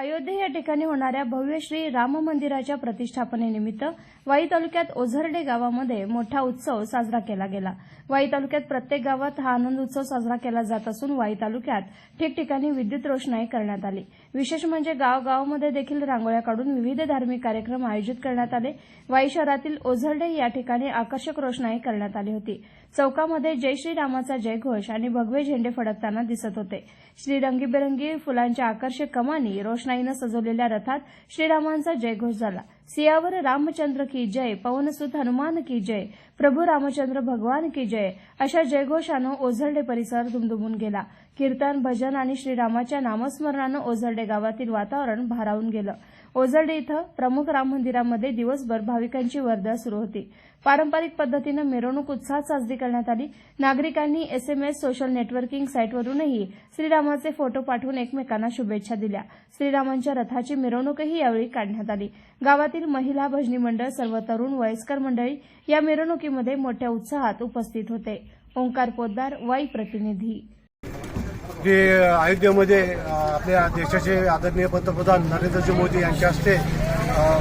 अयोध्ये या ठिकाणी होणाऱ्या भव्य श्री राम मंदिराच्या प्रतिष्ठापनेनिमित्त वाई तालुक्यात ओझरडे गावामध्ये मोठा उत्सव साजरा केला गेला. वाई तालुक्यात प्रत्येक गावात हा आनंद उत्सव साजरा केला जात असून वाई तालुक्यात ठिकठिकाणी विद्युत रोषणाई करण्यात आली. विशेष म्हणजे गावगावामध्ये देखील रांगोळ्या काढून विविध धार्मिक कार्यक्रम आयोजित करण्यात आले. वाई शहरातील ओझरडे या ठिकाणी आकर्षक रोषणाई करण्यात आली होती. चौकामध्ये जय श्रीरामाचा जयघोष आणि भगवे झेंडे फडकताना दिसत होते. श्री रंगीबेरंगी फुलांच्या आकर्षक कमानी रोषणाईनं सजवलेल्या रथात श्रीरामांचा जयघोष झाला. सियावर रामचंद्र की जय पवनसुत हनुमान की जय प्रभू रामचंद्र भगवान की जय अशा जयघोषानं ओझरडे परिसर दुमदुमून गेला. कीर्तन भजन आणि श्रीरामाच्या नामस्मरणानं ओझरडे गावातील वातावरण भारावून गेलं. ओझरडे इथं प्रमुख राम मंदिरामध्ये दिवसभर भाविकांची वर्दळ सुरू होती. पारंपरिक पद्धतीनं मिरवणूक उत्साहात साजरी करण्यात आली. नागरिकांनी एसएमएस सोशल नेटवर्किंग साईटवरूनही श्रीरामाचे फोटो पाठवून एकमेकांना शुभेच्छा दिल्या. श्रीरामांच्या रथाची मिरवणूकही यावेळी काढण्यात आली. गावातील महिला भजनी मंडळ सर्व तरुण वयस्कर मंडळी या मिरवणुकीमध्ये मोठ्या उत्साहात उपस्थित होते. ओंकार पोद्दार वाई प्रतिनिधी. जे अयोध्येमध्ये आपल्या देशाचे आदरणीय पंतप्रधान नरेंद्रजी मोदी यांच्या हस्ते अ,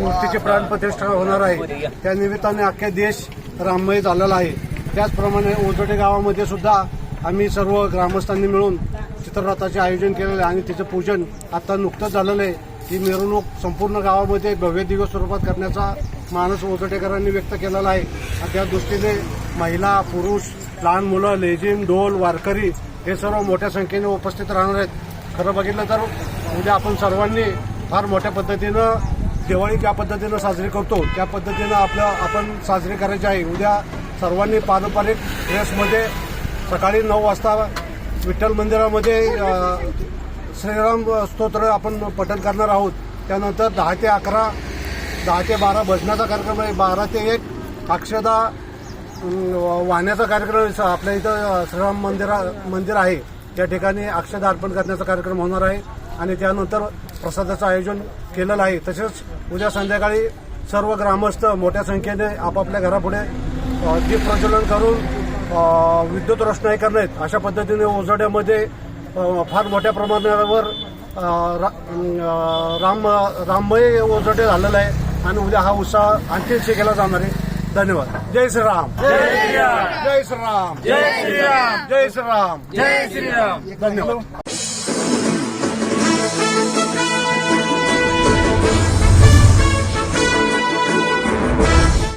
मूर्तीचे प्राणप्रतिष्ठा होणार आहे. त्या निमित्ताने अख्ख्या देश राममय झालेला आहे. त्याचप्रमाणे ओझोटे गावामध्ये सुद्धा आम्ही सर्व ग्रामस्थांनी मिळून चित्ररथाचे आयोजन केलेलं आहे आणि तिचं पूजन आता नुकतंच झालेलं आहे. ही मिरवणूक संपूर्ण गावामध्ये भव्य दिवस स्वरूपात करण्याचा मानस ओचटेकरांनी व्यक्त केलेला आहे. आणि त्या दृष्टीने महिला पुरुष लहान मुलं लेझिम ढोल वारकरी हे सर्व मोठ्या संख्येने उपस्थित राहणार आहेत. खरं बघितलं तर उद्या आपण सर्वांनी फार मोठ्या पद्धतीनं दिवाळी ज्या पद्धतीनं साजरी करतो त्या पद्धतीनं आपलं आपण साजरी करायची आहे. उद्या सर्वांनी पारंपरिक ड्रेसमध्ये सकाळी नऊ वाजता विठ्ठल मंदिरामध्ये श्रीराम स्तोत्र आपण पठण करणार आहोत. त्यानंतर दहा ते अकरा दहा ते बारा भजनाचा कार्यक्रम आहे. बारा ते एक अक्षदा वाहण्याचा कार्यक्रम आपल्या इथं श्रीराम मंदिरा मंदिर आहे. त्या ठिकाणी अक्षदा अर्पण करण्याचा कार्यक्रम होणार आहे. आणि त्यानंतर प्रसादाचं आयोजन केलेलं आहे. तसेच उद्या संध्याकाळी सर्व ग्रामस्थ मोठ्या संख्येने आपापल्या घरापुढे दीप प्रज्वलन करून विद्युत रोषणाई करण्यात अशा पद्धतीने ओझड्यामध्ये फार मोठ्या प्रमाणावर रा, राम राममय ओझटे झालेलं आहे आणि उद्या हा उत्साह आणखी शिकायला जाणार आहे. धन्यवाद. जय श्रीराम. जय श्रीराम. जय श्रीराम. जय श्रीराम. जय श्रीराम. धन्यवाद.